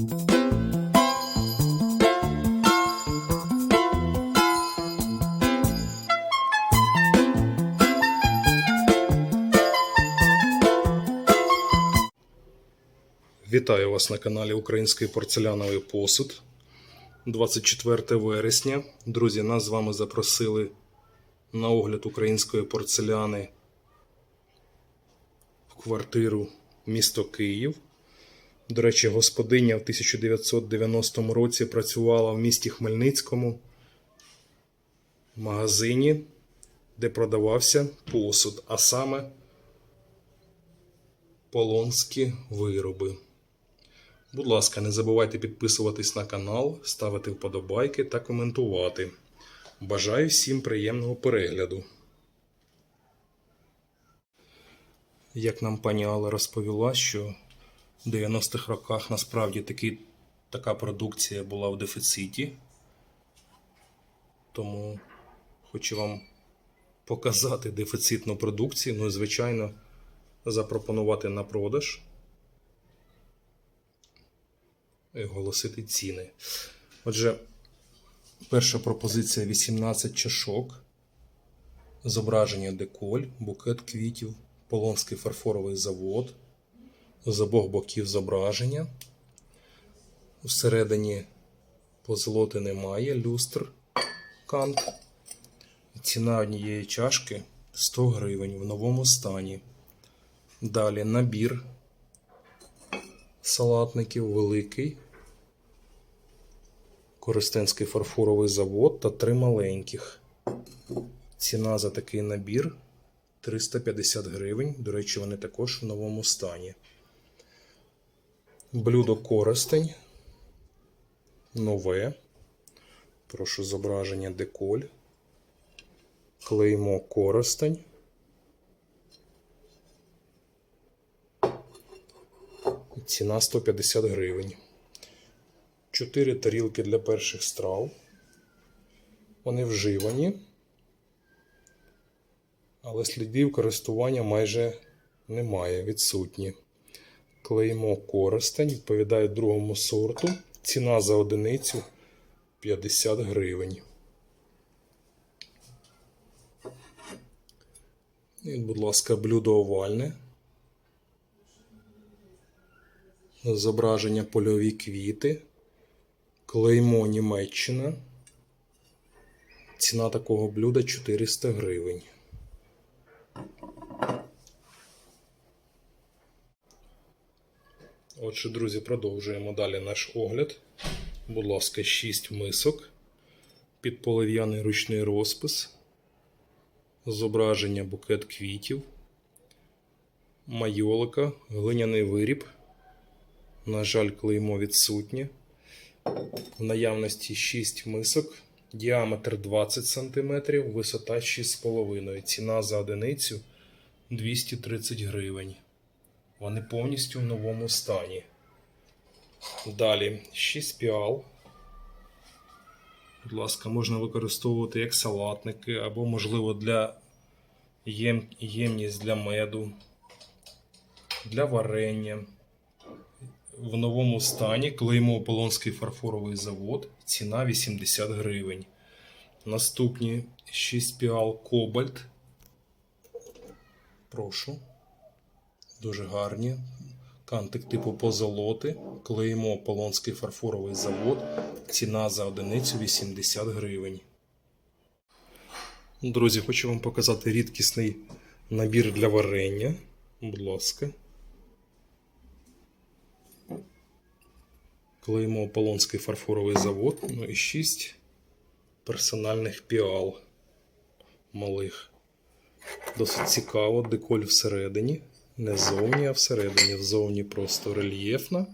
Вітаю вас на каналі Український порцеляновий посуд. 24 вересня. Друзі, нас з вами запросили на огляд української порцеляни в квартиру місто Київ. До речі, господиня в 1990 році працювала в місті Хмельницькому в магазині, де продавався посуд, а саме полонські вироби. Будь ласка, не забувайте підписуватись на канал, ставити вподобайки та коментувати. Бажаю всім приємного перегляду. Як нам пані Алла розповіла, що в 90-х роках насправді таки, така продукція була в дефіциті. Тому хочу вам показати дефіцитну продукцію, ну і звичайно запропонувати на продаж і оголосити ціни. Отже, перша пропозиція 18 чашок, зображення деколь, букет квітів, Полонський фарфоровий завод, з обох боків зображення. Всередині позолоти немає, люстр кант. Ціна однієї чашки 100 гривень в новому стані. Далі набір салатників великий. Коростенський фарфоровий завод та три маленьких. Ціна за такий набір 350 гривень. До речі, вони також в новому стані. Блюдо Коростень. Нове. Прошу зображення деколь. Клеймо Коростень. Ціна 150 гривень. Чотири тарілки для перших страв. Вони вживані, але слідів користування майже немає, відсутні. Клеймо користень відповідає другому сорту. Ціна за одиницю 50 гривень. І, будь ласка, блюдо овальне. Зображення польові квіти. Клеймо Німеччина. Ціна такого блюда 400 гривень. Отже, друзі, продовжуємо далі наш огляд. Будь ласка, 6 мисок. Під полив'яний ручний розпис. Зображення букет квітів. Майолика, глиняний виріб. На жаль, клеймо відсутнє. В наявності 6 мисок, діаметр 20 см, висота 6,5 Ціна за одиницю 230 гривень. Вони повністю в новому стані. Далі 6 піал. Будь ласка, можна використовувати як салатники, або, можливо, для єм... ємність для меду, для варення в новому стані клеймо Полонський фарфоровий завод. Ціна 80 гривень. Наступні 6 піал Кобальт. Прошу. Дуже гарні. Кантик типу позолоти. Клеймо Полонський фарфоровий завод. Ціна за одиницю 80 гривень. Друзі, хочу вам показати рідкісний набір для варення. Будь ласка. Клеймо Полонський фарфоровий завод. Ну і 6 персональних піал малих. Досить цікаво, деколь всередині. Не зовні, а всередині. Взовні просто рельєфна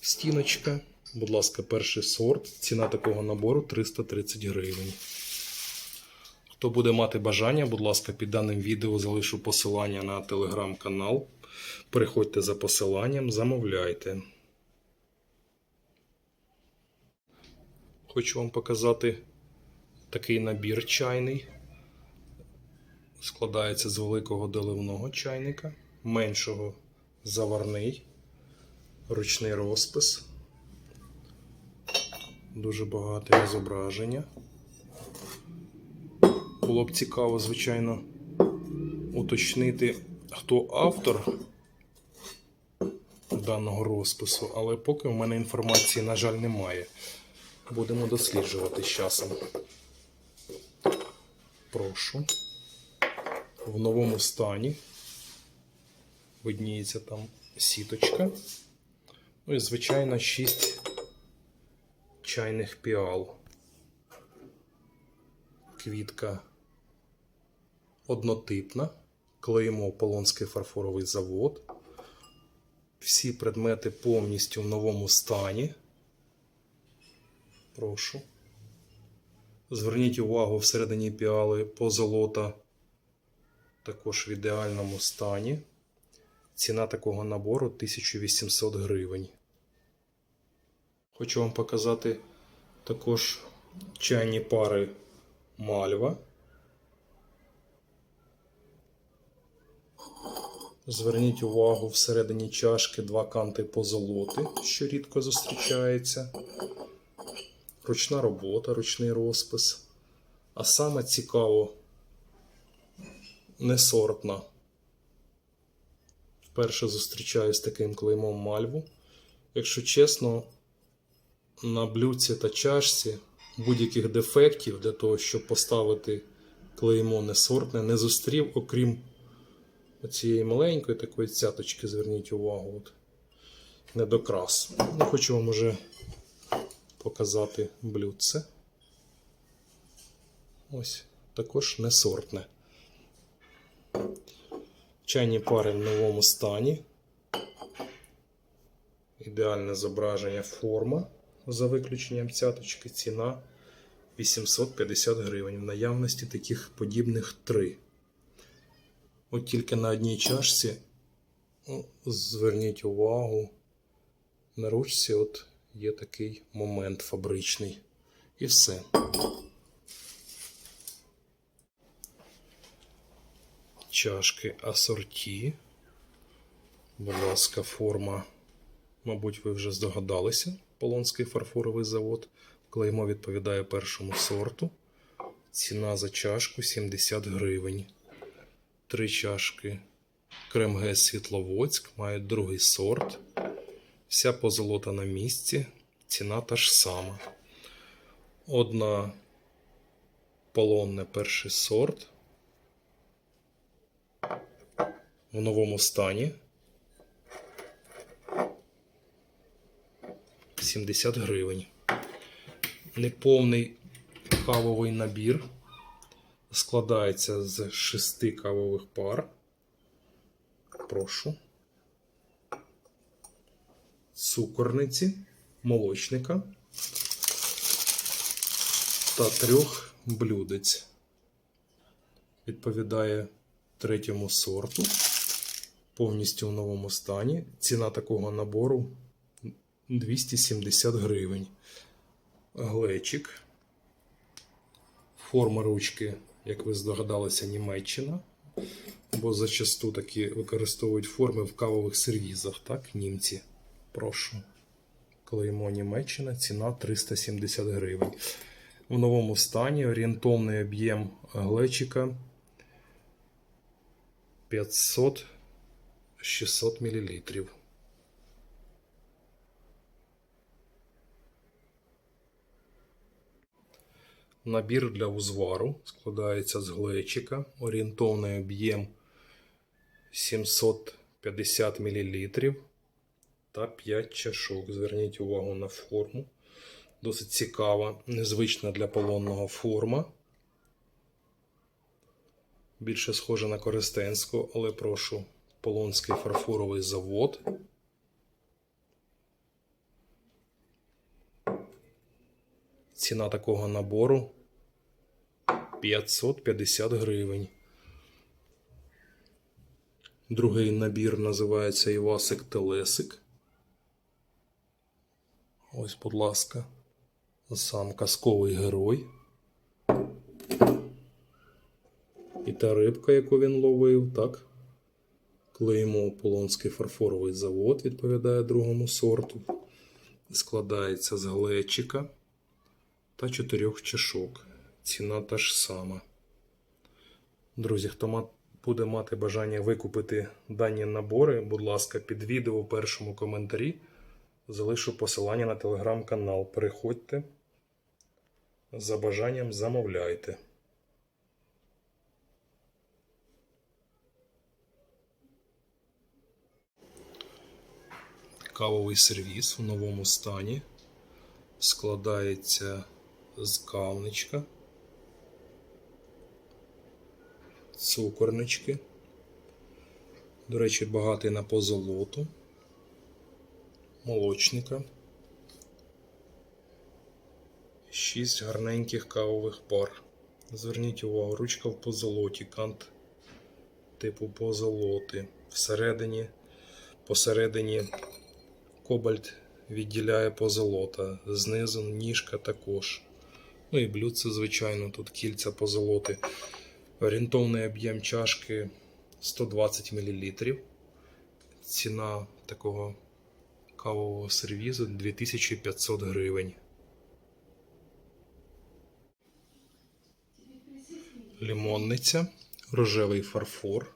стіночка. Будь ласка, перший сорт. Ціна такого набору 330 гривень. Хто буде мати бажання, будь ласка, під даним відео залишу посилання на телеграм-канал. Переходьте за посиланням, замовляйте. Хочу вам показати такий набір чайний. Складається з великого доливного чайника, меншого заварний, ручний розпис, Дуже багате зображення. Було б цікаво, звичайно, уточнити, хто автор даного розпису, але поки в мене інформації, на жаль, немає. Будемо досліджувати з часом. Прошу. В новому стані. Видніється там сіточка. Ну і, звичайно, 6 чайних піал. Квітка однотипна. Клеїмо Полонський фарфоровий завод. Всі предмети повністю в новому стані. Прошу. Зверніть увагу всередині піали позолота також в ідеальному стані. Ціна такого набору 1800 гривень. Хочу вам показати також чайні пари мальва. Зверніть увагу всередині чашки два канти позолоти, що рідко зустрічається. Ручна робота, ручний розпис. А саме цікаво, несортна. Вперше зустрічаюсь з таким клеймом мальву. Якщо чесно, на блюдці та чашці будь-яких дефектів для того, щоб поставити клеймо несортне, не зустрів, окрім цієї маленької такої цяточки, зверніть увагу. От. Недокрас. Ну, хочу вам уже показати блюдце. Ось, також несортне. Чайні пари в новому стані. Ідеальне зображення форма за виключенням цяточки. Ціна 850 гривень. В наявності таких подібних три. От тільки на одній чашці, ну, зверніть увагу, на ручці от є такий момент фабричний. І все. Чашки асорті. Будь ласка, форма. Мабуть, ви вже здогадалися. Полонський фарфоровий завод. Клеймо відповідає першому сорту. Ціна за чашку 70 гривень. Три чашки Кремге Світловодськ мають другий сорт. Вся позолота на місці. Ціна та ж сама. Одна полонне перший сорт. В новому стані. 70 гривень. Неповний кавовий набір складається з шести кавових пар. Прошу. Цукорниці, молочника та трьох блюдець. Відповідає третьому сорту. Повністю в новому стані. Ціна такого набору 270 гривень. Глечик. Форма ручки, як ви здогадалися, Німеччина. Бо зачасту такі використовують форми в кавових сервізах, так, німці. Прошу. Клеймо Німеччина, ціна 370 гривень. В новому стані орієнтовний об'єм глечика 500 600 мл. Набір для узвару складається з глечика, орієнтовний об'єм 750 мл та 5 чашок. Зверніть увагу на форму. Досить цікава, незвична для полонного форма. Більше схоже на Коростенську, але прошу Полонський фарфоровий завод. Ціна такого набору 550 гривень. Другий набір називається Івасик Телесик. Ось, будь ласка, сам казковий герой. І та рибка, яку він ловив, так? Клеймо Полонський фарфоровий завод відповідає другому сорту. Складається з глечика, та 4 чашок. Ціна та ж сама. Друзі, хто буде мати бажання викупити дані набори, будь ласка, під відео у першому коментарі залишу посилання на телеграм-канал. Переходьте. За бажанням замовляйте. Кавовий сервіс в новому стані складається з кавничка, цукорнички. До речі, багатий на позолоту, молочника. Шість гарненьких кавових пар. Зверніть увагу, ручка в позолоті, кант типу позолоти. Всередині, посередині кобальт відділяє позолота. Знизу ніжка також. Ну і блюдце, звичайно, тут кільця позолоти. Орієнтовний об'єм чашки 120 мл. Ціна такого кавового сервізу 2500 гривень. Лімонниця, рожевий фарфор.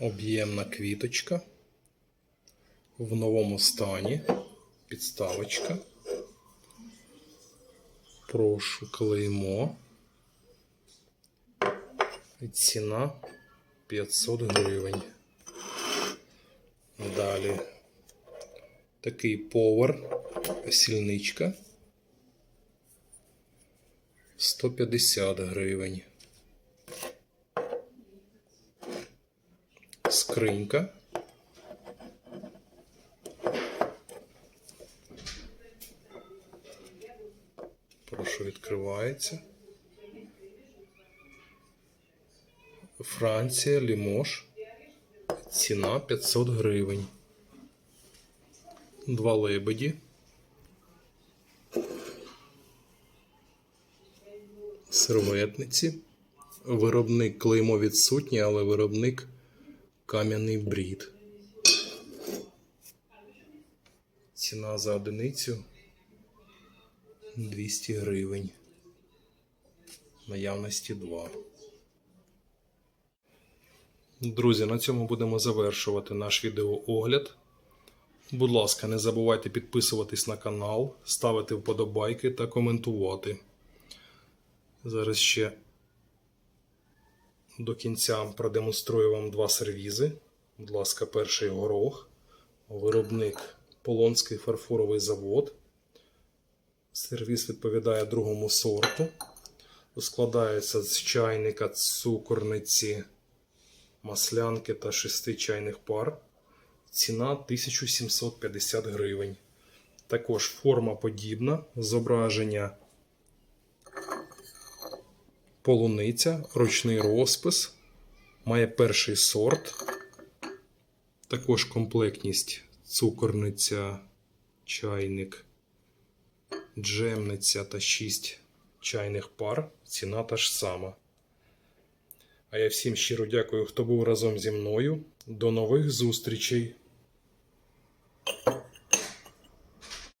Об'ємна квіточка. В новому стані. Підставочка. Прошу клеймо. Ціна 500 гривень. Далі такий повар, сільничка. 150 гривень. Скринька. Прошу відкривається. Франція, Лімош. Ціна 500 гривень. Два лебеді. Серветниці. Виробник клеймо відсутній, але виробник кам'яний брід. Ціна за одиницю 200 гривень. Наявності 2. Друзі, на цьому будемо завершувати наш відеоогляд. Будь ласка, не забувайте підписуватись на канал, ставити вподобайки та коментувати. Зараз ще до кінця продемонструю вам два сервізи. Будь ласка, перший горох, виробник Полонський фарфоровий завод. Сервіс відповідає другому сорту. Складається з чайника, цукорниці, маслянки та шести чайних пар. Ціна 1750 гривень. Також форма подібна. Зображення полуниця, ручний розпис. Має перший сорт. Також комплектність цукорниця, чайник, джемниця та 6 чайних пар. Ціна та ж сама. А я всім щиро дякую, хто був разом зі мною. До нових зустрічей!